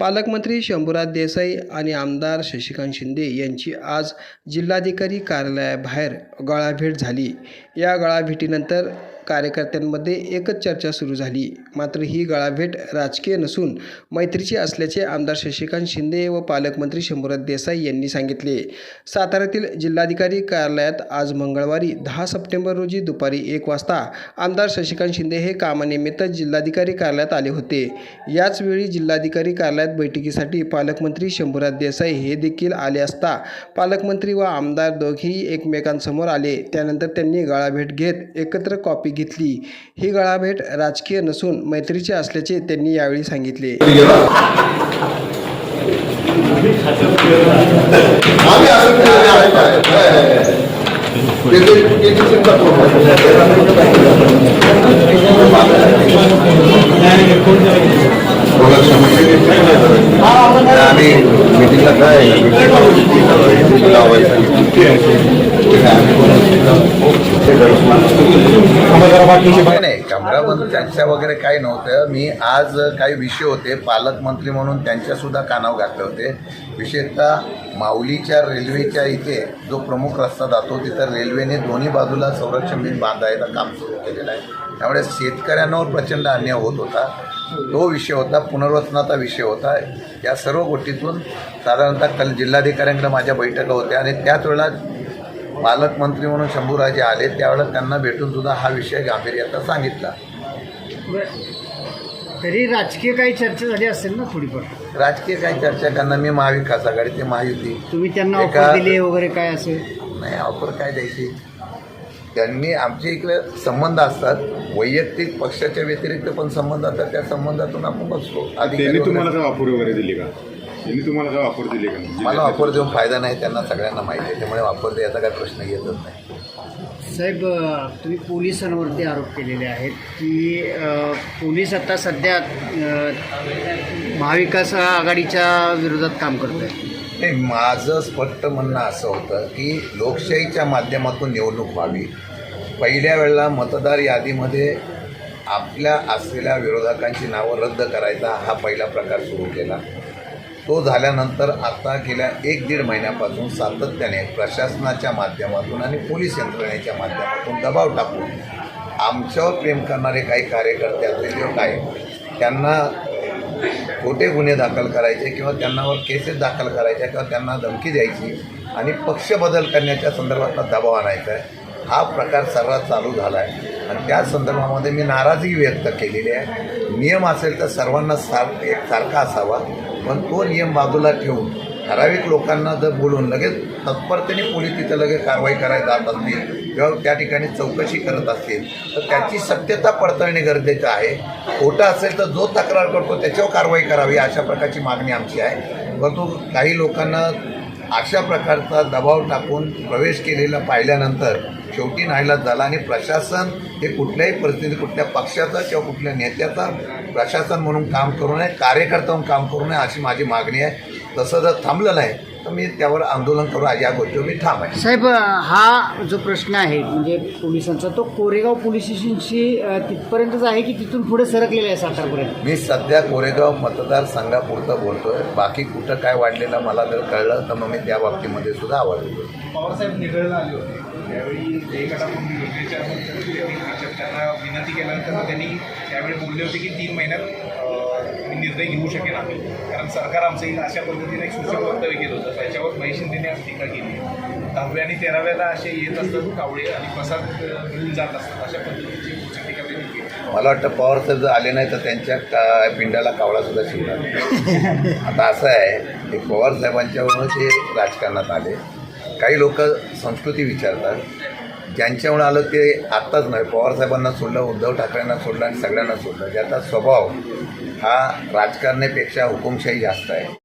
पालकमंत्री शंभूराज देसाई आणि आमदार शशिकांत शिंदे यांची आज जिल्हाधिकारी कार्यालयाबाहेर गळाभेट झाली. या गळाभेटीनंतर कार्यकर्त्यांमध्ये एकच चर्चा सुरू झाली. मात्र ही गळाभेट राजकीय नसून मैत्रीची असल्याचे आमदार शशिकांत शिंदे व पालकमंत्री शंभूराज देसाई यांनी सांगितले. साताऱ्यातील जिल्हाधिकारी कार्यालयात आज मंगळवारी दहा सप्टेंबर रोजी दुपारी एक वाजता आमदार शशिकांत शिंदे हे कामानिमित्त जिल्हाधिकारी कार्यालयात आले होते. याचवेळी जिल्हाधिकारी कार्यालयात बैठकीसाठी पालकमंत्री शंभूराज देसाई हे देखील आले असता पालकमंत्री व आमदार दोघेही एकमेकांसमोर आले. त्यानंतर त्यांनी गळाभेट घेत एकत्र कॉपी घेतली ही गळाभेट राजकीय नसून मैत्रीची असल्याचे त्यांनी यावेळी सांगितले आम्ही असं काय? काय मिटिंगला काय नाही नाही त्यांच्या वगैरे काही नव्हतं. मी आज काही विषय होते पालकमंत्री म्हणून त्यांच्या सुद्धा कानावर घातले होते. विशेषतः माऊलीच्या रेल्वेच्या इथे जो प्रमुख रस्ता जातो तिथं रेल्वेने दोन्ही बाजूला संरक्षण भिंत बांधायचं काम सुरू केलेलं आहे. त्यामुळे शेतकऱ्यांवर प्रचंड अन्याय होत होता. तो विषय होता पुनर्वसनाचा विषय होता. या सर्व गोष्टीतून साधारणतः कल जिल्हाधिकाऱ्यांकडे माझ्या बैठका होत्या आणि त्याच वेळेला पालकमंत्री म्हणून शंभूराजे आले त्यावेळेला त्यांना भेटून सुद्धा हा विषय गांभीर्याचा सांगितला. तरी राजकीय काही चर्चा झाली असेल ना थोडीफार? राजकीय काही चर्चा करणार. मी महाविकास आघाडी ते महायुती. तुम्ही त्यांना ऑफर दिली वगैरे काय असेल? नाही ऑफर काय द्यायची? त्यांनी आमच्या इकडे संबंध असतात. वैयक्तिक पक्षाच्या व्यतिरिक्त पण संबंध असतात. त्या संबंधातून आपण बसतो. वगैरे- तुम्हाला काय ऑफर वगैरे दिली का? त्यांनी तुम्हाला काय ऑफर दिली का? मला ऑफर देऊन फायदा नाही त्यांना सगळ्यांना माहिती आहे. त्यामुळे ऑफर द्यायचा काही प्रश्न येतच नाही. साहेब तुम्ही पोलिसांवरती आरोप केलेले आहेत की अ, पोलीस आता सध्या अ, महाविकास आघाडीच्या विरोधात काम करत आहेत नाही माझं स्पष्ट म्हणणं असं होतं की लोकशाहीच्या माध्यमातून निवडणूक व्हावी. पहिल्या वेळेला मतदार यादीमध्ये आपल्या असलेल्या विरोधकांची नावं रद्द करायचा हा पहिला प्रकार सुरू केला. तो झाल्यानंतर आता गेल्या एक दीड महिन्यापासून सातत्याने प्रशासनाच्या माध्यमातून आणि पोलीस यंत्रणेच्या माध्यमातून दबाव टाकून आमच्यावर प्रेम करणारे काही कार्यकर्ते असतील किंवा काय त्यांना खोटे गुन्हे दाखल करायचे किंवा त्यांनावर केसेस दाखल करायच्या किंवा त्यांना धमकी द्यायची आणि पक्ष बदल करण्याच्या संदर्भातला दबाव आणायचा आहे हा प्रकार सर्रास चालू झाला आहे. आणि त्या संदर्भामध्ये मी नाराजगी व्यक्त केलेली आहे. नियम असेल तर सर्वांना सार एक सारखा असावा. पण तो नियम बाजूला ठेवून ठराविक लोकांना जर बोलून लगेच तत्परतेने पोलीस तिथं लगेच कारवाई करायला जात असतील किंवा त्या ठिकाणी चौकशी करत असतील तर त्याची सत्यता पडताळणे गरजेचं आहे. खोटं असेल तर जो तक्रार करतो त्याच्यावर कारवाई करावी अशा प्रकारची मागणी आमची आहे. परंतु काही लोकांना अशा प्रकारचा दबाव टाकून प्रवेश केलेला पाहिल्यानंतर शेवटी नाईलाज झाला. आणि प्रशासन हे कुठल्याही परिस्थितीत कुठल्या पक्षाचा किंवा कुठल्या नेत्याचा प्रशासन म्हणून काम करू नये कार्यकर्ता म्हणून काम करू नये अशी माझी मागणी आहे. तसं जर थांबलं नाही तर मी त्यावर आंदोलन करू या गोष्टीवर मी ठाम आहे. साहेब हा जो प्रश्न आहे म्हणजे पोलिसांचा तो कोरेगाव पोलीस स्टेशनशी तिथपर्यंतच आहे की तिथून पुढे सरकलेला आहे सातारपर्यंत? मी सध्या कोरेगाव मतदारसंघापुरतं बोलतोय. बाकी कुठं काय वाढलेलं मला जर कळलं तर मग मी त्या बाबतीमध्ये सुद्धा आवाज देतो. पवारसाहेब निगळला आले होते. त्यावेळी ते गटाकडून योजनेच्या त्यांनी त्यांना विनंती केल्यानंतर त्यांनी त्यावेळी बोलले होते की तीन महिन्यात निर्णय घेऊ शकेन आम्ही. कारण सरकार आमचं येईल अशा पद्धतीने एक सूचक वक्तव्य केलं होतं. त्याच्यावर महेश शिंदेने आज टीका केली. दहाव्या आणि तेराव्याला असे येत असतात कावळे आणि प्रसाद घेऊन जात असतात. अशा पद्धतीची सूचक टीका त्यांनी केली. मला वाटतं पवारसाहेब जर आले नाही तर त्यांच्या का पिंडाला कावळा सुद्धा शिवणार. आता असं आहे की पवार साहेबांच्यावरून ते राजकारणात आले. काही लोक संस्कृती विचारतात. ज्यांच्यामुळे आलं ते आत्ताच नाही. पवारसाहेबांना सोडलं उद्धव ठाकरेंना सोडलं आणि सगळ्यांना सोडलं. ज्याचा स्वभाव हा राजकारणापेक्षा हुकुमशाही जास्त आहे.